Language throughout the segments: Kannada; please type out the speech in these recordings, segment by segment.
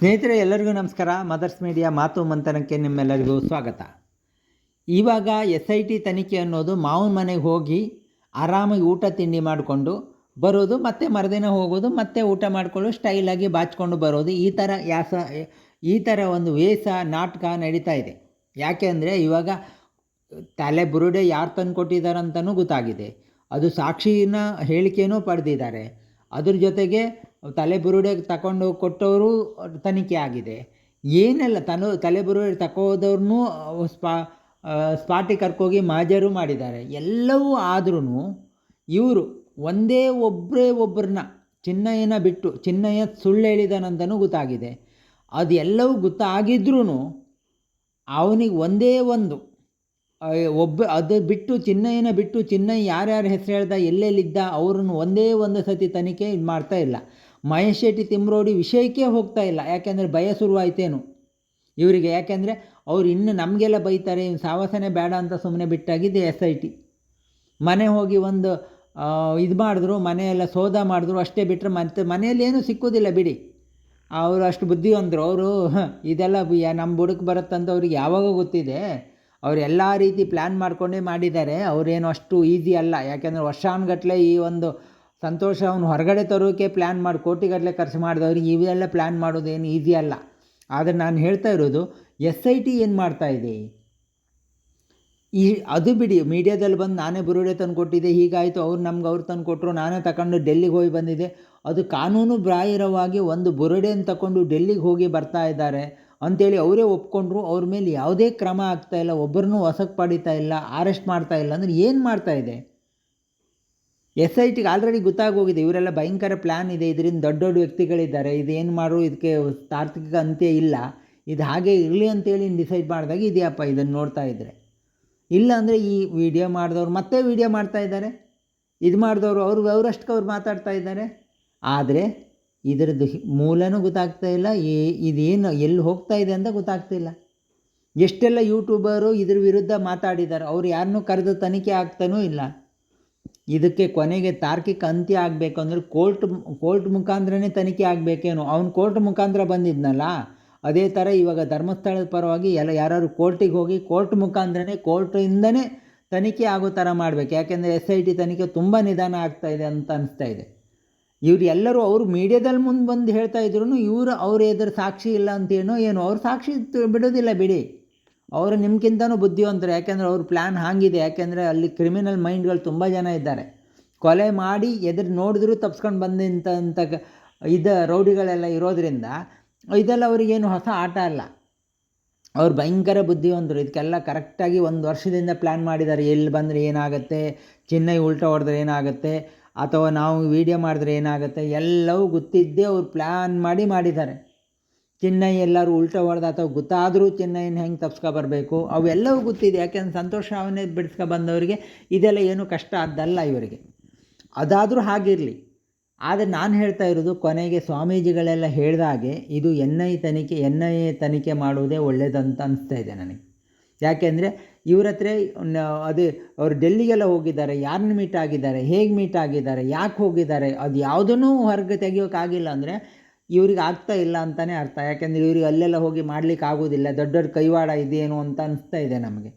ಸ್ನೇಹಿತರೆ, ಎಲ್ಲರಿಗೂ ನಮಸ್ಕಾರ. ಮದರ್ಸ್ ಮೀಡಿಯಾ ಮಾತು ಮಂಥನಕ್ಕೆ ನಿಮ್ಮೆಲ್ಲರಿಗೂ ಸ್ವಾಗತ. ಇವಾಗ ಎಸ್ ಐ ಟಿ ತನಿಖೆ ಅನ್ನೋದು ಮಾವನ ಮನೆಗೆ ಹೋಗಿ ಆರಾಮಾಗಿ ಊಟ ತಿಂಡಿ ಮಾಡಿಕೊಂಡು ಬರೋದು, ಮತ್ತೆ ಮರುದಿನ ಹೋಗೋದು, ಮತ್ತೆ ಊಟ ಮಾಡಿಕೊಂಡು ಸ್ಟೈಲಾಗಿ ಬಾಚಿಕೊಂಡು ಬರೋದು. ಈ ಥರ ಯಾಸ, ಈ ಥರ ಒಂದು ವೇಷ, ನಾಟಕ ನಡೀತಾ ಇದೆ. ಯಾಕೆ ಅಂದರೆ ಇವಾಗ ತಲೆ ಬುರುಡೆ ಯಾರು ತಂದು ಕೊಟ್ಟಿದ್ದಾರೆ ಅಂತಲೂ ಗೊತ್ತಾಗಿದೆ. ಅದು ಸಾಕ್ಷಿನ ಹೇಳಿಕೆನೂ ಪಡೆದಿದ್ದಾರೆ. ಅದ್ರ ಜೊತೆಗೆ ತಲೆ ಬುರುಡೆ ತಗೊಂಡು ಕೊಟ್ಟವರು ತನಿಖೆ ಆಗಿದೆ. ಏನೆಲ್ಲ ತನು ತಲೆ ಬುರುಡೆ ತಗೋದವ್ರನ್ನೂ ಸ್ಪಾ ಸ್ಪಾಟಿಗೆ ಕರ್ಕೋಗಿ ಮಾಜರು ಮಾಡಿದ್ದಾರೆ. ಎಲ್ಲವೂ ಆದ್ರೂ ಇವರು ಒಂದೇ ಒಬ್ಬರೇ ಒಬ್ಬರನ್ನ ಚಿನ್ನಯ್ಯನ ಬಿಟ್ಟು, ಚಿನ್ನಯ್ಯ ಸುಳ್ಳು ಹೇಳಿದಾನಂತನೂ ಗೊತ್ತಾಗಿದೆ. ಅದು ಎಲ್ಲವೂ ಗೊತ್ತಾಗಿದ್ರೂ ಅವನಿಗೆ ಒಂದೇ ಒಂದು ಒಬ್ಬ, ಅದು ಬಿಟ್ಟು ಚಿನ್ನಯ್ಯನ ಬಿಟ್ಟು ಚಿನ್ನಯ್ಯ ಯಾರ್ಯಾರ ಹೆಸರು ಹೇಳ್ದ ಎಲ್ಲೆಲ್ಲಿದ್ದ ಅವ್ರನ್ನ ಒಂದೇ ಒಂದು ಸತಿ ತನಿಖೆ ಮಾಡ್ತಾ ಇಲ್ಲ. ಮಹೇಶ್ ಶೆಟ್ಟಿ ತಿಮ್ರೋಡಿ ವಿಷಯಕ್ಕೆ ಹೋಗ್ತಾ ಇಲ್ಲ. ಯಾಕೆಂದರೆ ಭಯ ಶುರುವಾಯ್ತೇನು. ಇವರಿಗೆ ಯಾಕೆಂದರೆ ಅವ್ರು ಇನ್ನು ನಮಗೆಲ್ಲ ಬೈತಾರೆ, ಇವ್ನು ಸಾವಾಸನೆ ಬೇಡ ಅಂತ ಸುಮ್ಮನೆ ಬಿಟ್ಟಾಗಿದೆ ಎಸ್ ಐ ಟಿ. ಮನೆ ಹೋಗಿ ಒಂದು ಇದು ಮಾಡಿದ್ರು, ಮನೆಯೆಲ್ಲ ಸೋದ ಮಾಡಿದ್ರು, ಅಷ್ಟೇ ಬಿಟ್ಟರೆ ಮತ್ತೆ ಮನೆಯಲ್ಲಿ ಏನೂ ಸಿಕ್ಕೋದಿಲ್ಲ ಬಿಡಿ. ಅವರು ಅಷ್ಟು ಬುದ್ಧಿವಂತರು, ಅವರು ಇದೆಲ್ಲ ನಮ್ಮ ಬುಡಕ್ಕೆ ಬರುತ್ತಂತ ಅವ್ರಿಗೆ ಯಾವಾಗ ಗೊತ್ತಿದೆ. ಅವ್ರು ಎಲ್ಲ ರೀತಿ ಪ್ಲ್ಯಾನ್ ಮಾಡಿಕೊಂಡೇ ಮಾಡಿದ್ದಾರೆ. ಅವರೇನು ಅಷ್ಟು ಈಸಿ ಅಲ್ಲ. ಯಾಕೆಂದರೆ ವರ್ಷಾನುಗಟ್ಟಲೆ ಈ ಒಂದು ಸಂತೋಷ, ಅವನು ಹೊರಗಡೆ ತರೋಕೆ ಪ್ಲ್ಯಾನ್ ಮಾಡಿ ಕೋಟಿಗಟ್ಟಲೆ ಖರ್ಚು ಮಾಡಿದವ್ರಿಗೆ ಇವೆಲ್ಲ ಪ್ಲ್ಯಾನ್ ಮಾಡೋದೇನು ಈಸಿ ಅಲ್ಲ. ಆದರೆ ನಾನು ಹೇಳ್ತಾ ಇರೋದು ಎಸ್ ಐ ಟಿ ಏನು ಮಾಡ್ತಾ ಇದೆ? ಈ, ಅದು ಬಿಡಿ ಮೀಡಿಯಾದಲ್ಲಿ ಬಂದು ನಾನೇ ಬುರುಡೆ ತಂದು ಕೊಟ್ಟಿದ್ದೆ, ಹೀಗಾಯಿತು ಅವ್ರು ನಮ್ಗೆ ಅವ್ರು ತಂದು ಕೊಟ್ಟರು ನಾನೇ ತಗೊಂಡು ಡೆಲ್ಲಿಗೆ ಹೋಗಿ ಬಂದಿದೆ ಅದು ಕಾನೂನು ಬಾಹಿರವಾಗಿ ಒಂದು ಬುರುಡೆಯನ್ನು ತಗೊಂಡು ಡೆಲ್ಲಿಗೆ ಹೋಗಿ ಬರ್ತಾ ಇದ್ದಾರೆ ಅಂಥೇಳಿ ಅವರೇ ಒಪ್ಕೊಂಡ್ರು, ಅವ್ರ ಮೇಲೆ ಯಾವುದೇ ಕ್ರಮ ಆಗ್ತಾ ಇಲ್ಲ ಒಬ್ಬರನ್ನೂ ಹೊಸಕ್ಕೆ ಪಡಿತಾ ಇಲ್ಲ ಅರೆಸ್ಟ್ ಮಾಡ್ತಾ ಇಲ್ಲ ಅಂದರೆ ಏನು ಮಾಡ್ತಾ ಇದೆ? ಎಸ್ ಐ ಟಿಗೆ ಆಲ್ರೆಡಿ ಗೊತ್ತಾಗೋಗಿದೆ. ಇವರೆಲ್ಲ ಭಯಂಕರ ಪ್ಲ್ಯಾನ್ ಇದೆ. ಇದರಿಂದ ದೊಡ್ಡ ದೊಡ್ಡ ವ್ಯಕ್ತಿಗಳಿದ್ದಾರೆ. ಇದೇನು ಮಾಡು, ಇದಕ್ಕೆ ತಾರ್ಕಿಕ ಅಂತ್ಯ ಇಲ್ಲ. ಇದು ಹಾಗೆ ಇರಲಿ ಅಂತೇಳಿ ಡಿಸೈಡ್ ಮಾಡಿದಾಗ ಇದೆಯಪ್ಪ ಇದನ್ನು ನೋಡ್ತಾ ಇದ್ದರೆ ಇಲ್ಲ ಅಂದರೆ ಈ ವಿಡಿಯೋ ಮಾಡಿದವ್ರು ಮತ್ತೆ ವಿಡಿಯೋ ಮಾಡ್ತಾ ಇದ್ದಾರೆ. ಇದು ಮಾಡಿದವರು ಅವರು ಅವರಷ್ಟಕ್ಕೆ ಅವ್ರು ಮಾತಾಡ್ತಾ ಇದ್ದಾರೆ. ಆದರೆ ಇದರದ್ದು ಮೂಲನೂ ಗೊತ್ತಾಗ್ತಾ ಇಲ್ಲ. ಏ, ಇದೇನು ಎಲ್ಲಿ ಹೋಗ್ತಾ ಇದೆ ಅಂತ ಗೊತ್ತಾಗ್ತಿಲ್ಲ ಎಷ್ಟೆಲ್ಲ ಯೂಟ್ಯೂಬರು ಇದ್ರ ವಿರುದ್ಧ ಮಾತಾಡಿದ್ದಾರೆ. ಅವ್ರು ಯಾರನ್ನೂ ಕರೆದು ತನಿಖೆ ಆಗ್ತಾನೂ ಇಲ್ಲ. ಇದಕ್ಕೆ ಕೊನೆಗೆ ತಾರ್ಕಿಕ ಅಂತ್ಯ ಆಗಬೇಕು ಅಂದರೆ ಕೋರ್ಟ್ ಕೋರ್ಟ್ ಮುಖಾಂತರನೇ ತನಿಖೆ ಆಗಬೇಕೇನೋ. ಅವ್ನು ಕೋರ್ಟ್ ಮುಖಾಂತರ ಬಂದಿದ್ನಲ್ಲ, ಅದೇ ಥರ ಇವಾಗ ಧರ್ಮಸ್ಥಳದ ಪರವಾಗಿ ಎಲ್ಲ ಯಾರು ಕೋರ್ಟಿಗೆ ಹೋಗಿ ಕೋರ್ಟ್ ಮುಖಾಂತರನೇ ಕೋರ್ಟಿಂದನೇ ತನಿಖೆ ಆಗೋ ಥರ ಮಾಡಬೇಕು. ಯಾಕೆಂದರೆ ಎಸ್ ಐ ಟಿ ತನಿಖೆ ತುಂಬ ನಿಧಾನ ಆಗ್ತಾ ಇದೆ ಅಂತ ಅನಿಸ್ತಾ ಇದೆ. ಇವ್ರು ಎಲ್ಲರೂ ಅವರು ಮೀಡಿಯಾದಲ್ಲಿ ಮುಂದೆ ಬಂದು ಹೇಳ್ತಾ ಇದ್ರು ಇವರು ಅವ್ರ ಎದುರು ಸಾಕ್ಷಿ ಇಲ್ಲ ಅಂತೇನೋ ಏನೋ. ಅವ್ರ ಸಾಕ್ಷಿ ಬಿಡೋದಿಲ್ಲ ಬಿಡಿ. ಅವರು ನಿಮ್ಗಿಂತನೂ ಬುದ್ಧಿವಂತರು. ಯಾಕೆಂದರೆ ಅವ್ರ ಪ್ಲ್ಯಾನ್ ಹಾಗಿದೆ. ಯಾಕೆಂದರೆ ಅಲ್ಲಿ ಕ್ರಿಮಿನಲ್ ಮೈಂಡ್ಗಳು ತುಂಬ ಜನ ಇದ್ದಾರೆ. ಕೊಲೆ ಮಾಡಿ ಎದುರು ನೋಡಿದ್ರು ತಪ್ಸ್ಕೊಂಡು ಬಂದಂಥ ಇದ ರೌಡಿಗಳೆಲ್ಲ ಇರೋದರಿಂದ ಇದೆಲ್ಲ ಅವ್ರಿಗೇನು ಹೊಸ ಆಟ ಅಲ್ಲ. ಅವ್ರು ಭಯಂಕರ ಬುದ್ಧಿವಂತರು. ಇದಕ್ಕೆಲ್ಲ ಕರೆಕ್ಟಾಗಿ ಒಂದು ವರ್ಷದಿಂದ ಪ್ಲ್ಯಾನ್ ಮಾಡಿದ್ದಾರೆ. ಎಲ್ಲಿ ಬಂದರೆ ಏನಾಗುತ್ತೆ? ಚಿನ್ನೈ ಉಲ್ಟಾ ಹೊಡೆದ್ರೆ ಏನಾಗುತ್ತೆ? ಅಥವಾ ನಾವು ವೀಡಿಯೋ ಮಾಡಿದ್ರೆ ಏನಾಗುತ್ತೆ? ಎಲ್ಲವೂ ಗೊತ್ತಿದ್ದೇ ಅವ್ರು ಪ್ಲ್ಯಾನ್ ಮಾಡಿ ಮಾಡಿದ್ದಾರೆ. ಚೆನ್ನೈ ಎಲ್ಲರೂ ಉಲ್ಟ ಅಥವಾ ಗೊತ್ತಾದರೂ ಚೆನ್ನೈನ ಹೆಂಗೆ ತಪ್ಸ್ಕೊ ಬರಬೇಕು? ಅವೆಲ್ಲವೂ ಗೊತ್ತಿದೆ. ಯಾಕೆಂದ್ರೆ ಸಂತೋಷ ಅವನೇ ಬಿಡಿಸ್ಕೊ ಬಂದವರಿಗೆ ಇದೆಲ್ಲ ಏನೂ ಕಷ್ಟ ಆದ್ದಲ್ಲ ಇವರಿಗೆ. ಅದಾದರೂ ಹಾಗಿರಲಿ. ಆದರೆ ನಾನು ಹೇಳ್ತಾ ಇರೋದು ಕೊನೆಗೆ ಸ್ವಾಮೀಜಿಗಳೆಲ್ಲ ಹೇಳಿದಾಗೆ ಇದು ಎನ್ ಐ ತನಿಖೆ ಎನ್ ಐ ಎ ತನಿಖೆ ಮಾಡುವುದೇ ಒಳ್ಳೆಯದಂತ ಅನಿಸ್ತಾ ಇದೆ ನನಗೆ. ಯಾಕೆಂದರೆ ಇವ್ರ ಹತ್ರ ಅದೇ ಅವ್ರು ಡೆಲ್ಲಿಗೆಲ್ಲ ಹೋಗಿದ್ದಾರೆ ಯಾರನ್ನ ಮೀಟ್ ಆಗಿದ್ದಾರೆ, ಹೇಗೆ ಮೀಟ್ ಆಗಿದ್ದಾರೆ, ಯಾಕೆ ಹೋಗಿದ್ದಾರೆ, ಅದು ಯಾವುದನ್ನೂ ಹೊರಗೆ ತೆಗಿಯೋಕ್ಕಾಗಿಲ್ಲ ಅಂದರೆ ಇವ್ರಿಗೆ ಆಗ್ತಾ ಇಲ್ಲ ಅಂತಲೇ ಅರ್ಥ. ಯಾಕೆಂದರೆ ಇವ್ರಿಗೆ ಅಲ್ಲೆಲ್ಲ ಹೋಗಿ ಮಾಡ್ಲಿಕ್ಕೆ ಆಗೋದಿಲ್ಲ. ದೊಡ್ಡ ದೊಡ್ಡ ಕೈವಾಡ ಇದೇನು ಅಂತ ಅನಿಸ್ತಾ ಇದೆ ನಮಗೆ.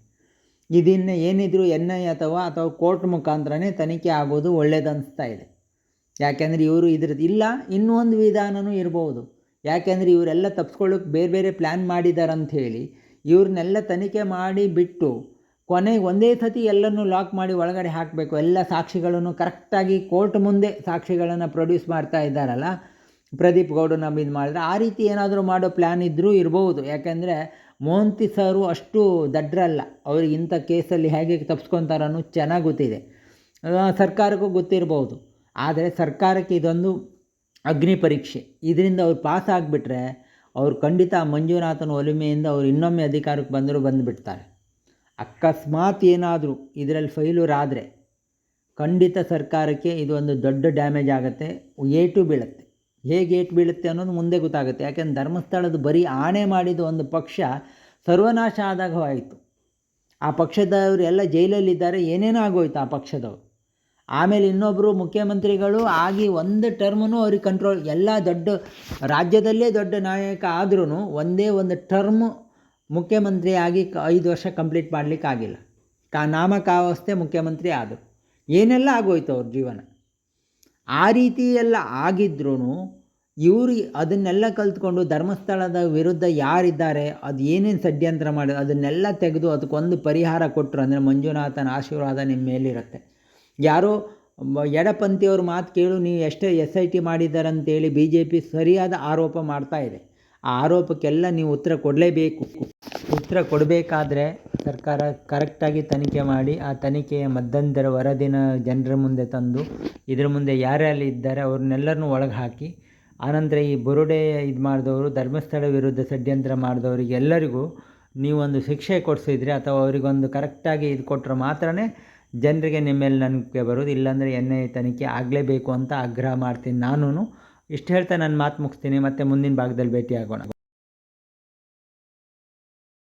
ಇದನ್ನು ಏನಿದ್ರು ಎನ್ ಐ ಅಥವಾ ಅಥವಾ ಕೋರ್ಟ್ ಮುಖಾಂತರನೇ ತನಿಖೆ ಆಗೋದು ಒಳ್ಳೇದು ಅನಿಸ್ತಾ ಇದೆ. ಯಾಕೆಂದರೆ ಇವರು ಇದ್ರದ್ದು ಇಲ್ಲ ಇನ್ನೊಂದು ವಿಧಾನವೂ ಇರ್ಬೋದು. ಯಾಕೆಂದರೆ ಇವರೆಲ್ಲ ತಪ್ಸ್ಕೊಳ್ಳೋಕೆ ಬೇರೆ ಬೇರೆ ಪ್ಲ್ಯಾನ್ ಮಾಡಿದ್ದಾರೆ ಅಂತ ಹೇಳಿ ಇವ್ರನ್ನೆಲ್ಲ ತನಿಖೆ ಮಾಡಿ ಬಿಟ್ಟು ಕೊನೆಗೆ ಒಂದೇ ಸತಿ ಎಲ್ಲನೂ ಲಾಕ್ ಮಾಡಿ ಒಳಗಡೆ ಹಾಕಬೇಕು. ಎಲ್ಲ ಸಾಕ್ಷಿಗಳನ್ನು ಕರೆಕ್ಟಾಗಿ ಕೋರ್ಟ್ ಮುಂದೆ ಸಾಕ್ಷಿಗಳನ್ನು ಪ್ರೊಡ್ಯೂಸ್ ಮಾಡ್ತಾ ಇದ್ದಾರಲ್ಲ ಪ್ರದೀಪ್ ಗೌಡ ಇದು ಮಾಡಿದ್ರೆ ಆ ರೀತಿ ಏನಾದರೂ ಮಾಡೋ ಪ್ಲ್ಯಾನ್ ಇದ್ದರೂ ಇರ್ಬೋದು. ಯಾಕೆಂದರೆ ಮೋಹಂತಿ ಸರು ಅಷ್ಟು ದಡ್ರಲ್ಲ. ಅವ್ರಿಗೆ ಇಂಥ ಕೇಸಲ್ಲಿ ಹೇಗೆ ಅನ್ನೋದು ಚೆನ್ನಾಗಿ ಗೊತ್ತಿದೆ. ಸರ್ಕಾರಕ್ಕೂ ಗೊತ್ತಿರ್ಬೋದು. ಆದರೆ ಸರ್ಕಾರಕ್ಕೆ ಇದೊಂದು ಅಗ್ನಿ ಪರೀಕ್ಷೆ. ಇದರಿಂದ ಅವ್ರು ಪಾಸ್ ಆಗಿಬಿಟ್ರೆ ಅವ್ರು ಖಂಡಿತ ಮಂಜುನಾಥನ ಒಲಿಮೆಯಿಂದ ಅವ್ರು ಇನ್ನೊಮ್ಮೆ ಅಧಿಕಾರಕ್ಕೆ ಬಂದರೂ ಬಂದುಬಿಡ್ತಾರೆ. ಅಕಸ್ಮಾತ್ ಏನಾದರೂ ಇದರಲ್ಲಿ ಫೈಲೂರ್ ಆದರೆ ಖಂಡಿತ ಸರ್ಕಾರಕ್ಕೆ ಇದೊಂದು ದೊಡ್ಡ ಡ್ಯಾಮೇಜ್ ಆಗುತ್ತೆ, ಏಟು ಬೀಳುತ್ತೆ. ಹೇಗೆ ಏಟು ಬೀಳುತ್ತೆ ಅನ್ನೋದು ಮುಂದೆ ಗೊತ್ತಾಗುತ್ತೆ. ಯಾಕೆಂದ್ರೆ ಧರ್ಮಸ್ಥಳದ ಬರೀ ಆಣೆ ಮಾಡಿದ ಒಂದು ಪಕ್ಷ ಸರ್ವನಾಶ ಆದಾಗ ಆಯಿತು. ಆ ಪಕ್ಷದವರು ಎಲ್ಲ ಜೈಲಲ್ಲಿದ್ದಾರೆ, ಏನೇನೋ ಆಗೋಯ್ತು ಆ ಪಕ್ಷದವರು. ಆಮೇಲೆ ಇನ್ನೊಬ್ಬರು ಮುಖ್ಯಮಂತ್ರಿಗಳು ಆಗಿ ಒಂದು ಟರ್ಮೂ ಅವ್ರಿಗೆ ಕಂಟ್ರೋಲ್ ಎಲ್ಲ ದೊಡ್ಡ, ರಾಜ್ಯದಲ್ಲೇ ದೊಡ್ಡ ನಾಯಕ ಆದ್ರೂ ಒಂದೇ ಒಂದು ಟರ್ಮ್ ಮುಖ್ಯಮಂತ್ರಿ ಆಗಿ ಕ, ಐದು ವರ್ಷ ಕಂಪ್ಲೀಟ್ ಮಾಡಲಿಕ್ಕಾಗಿಲ್ಲ. ಕಾ, ನಾಮಕಾವಸ್ಥೆ ಮುಖ್ಯಮಂತ್ರಿ ಆದರು. ಏನೆಲ್ಲ ಆಗೋಯ್ತು ಅವ್ರ ಜೀವನ? ಆ ರೀತಿ ಎಲ್ಲ ಆಗಿದ್ರೂ ಇವರು ಅದನ್ನೆಲ್ಲ ಕಲ್ತ್ಕೊಂಡು ಧರ್ಮಸ್ಥಳದ ವಿರುದ್ಧ ಯಾರಿದ್ದಾರೆ, ಅದು ಏನೇನು ಷಡ್ಯಂತ್ರ ಮಾಡಿದ್ರು, ಅದನ್ನೆಲ್ಲ ತೆಗೆದು ಅದಕ್ಕೊಂದು ಪರಿಹಾರ ಕೊಟ್ಟರು ಅಂದರೆ ಮಂಜುನಾಥನ ಆಶೀರ್ವಾದ ನಿಮ್ಮ ಮೇಲಿರುತ್ತೆ. ಯಾರೋ ಎಡಪಂಥಿಯವ್ರ ಮಾತು ಕೇಳು, ನೀವು ಎಷ್ಟೇ ಎಸ್ ಐ ಟಿ ಮಾಡಿದ್ದಾರೆ ಅಂತೇಳಿ ಬಿ ಜೆ ಪಿ ಸರಿಯಾದ ಆರೋಪ ಮಾಡ್ತಾ ಇದೆ. ಆ ಆರೋಪಕ್ಕೆಲ್ಲ ನೀವು ಉತ್ತರ ಕೊಡಲೇಬೇಕು. ಉತ್ತರ ಕೊಡಬೇಕಾದ್ರೆ ಸರ್ಕಾರ ಕರೆಕ್ಟಾಗಿ ತನಿಖೆ ಮಾಡಿ, ಆ ತನಿಖೆಯ ಮಧ್ಯಂತರ ವರದಿನ ಜನರ ಮುಂದೆ ತಂದು, ಇದರ ಮುಂದೆ ಯಾರ್ಯಾರು ಇದ್ದಾರೆ ಅವ್ರನ್ನೆಲ್ಲರನ್ನೂ ಒಳಗೆ ಹಾಕಿ, ಆನಂತರ ಈ ಬುರುಡೆ ಇದು ಮಾಡಿದವರು, ಧರ್ಮಸ್ಥಳ ವಿರುದ್ಧ ಷಡ್ಯಂತ್ರ ಮಾಡಿದವರಿಗೆ ಎಲ್ಲರಿಗೂ ನೀವೊಂದು ಶಿಕ್ಷೆ ಕೊಡಿಸಿದ್ರೆ ಅಥವಾ ಅವರಿಗೊಂದು ಕರೆಕ್ಟಾಗಿ ಇದು ಕೊಟ್ಟರೆ ಮಾತ್ರನೇ ಜನರಿಗೆ ನಿಮ್ಮ ಮೇಲೆ ನಂಬಿಕೆ ಬರೋದು. ಇಲ್ಲಾಂದರೆ ಎನ್ ಐ ತನಿಖೆ ಆಗಲೇಬೇಕು ಅಂತ ಆಗ್ರಹ ಮಾಡ್ತೀನಿ ನಾನು ಇಷ್ಟು ಹೇಳ್ತಾ ನನ್ನ ಮಾತು ಮುಗಿಸ್ತೀನಿ. ಮತ್ತು ಮುಂದಿನ ಭಾಗದಲ್ಲಿ ಭೇಟಿಯಾಗೋಣ.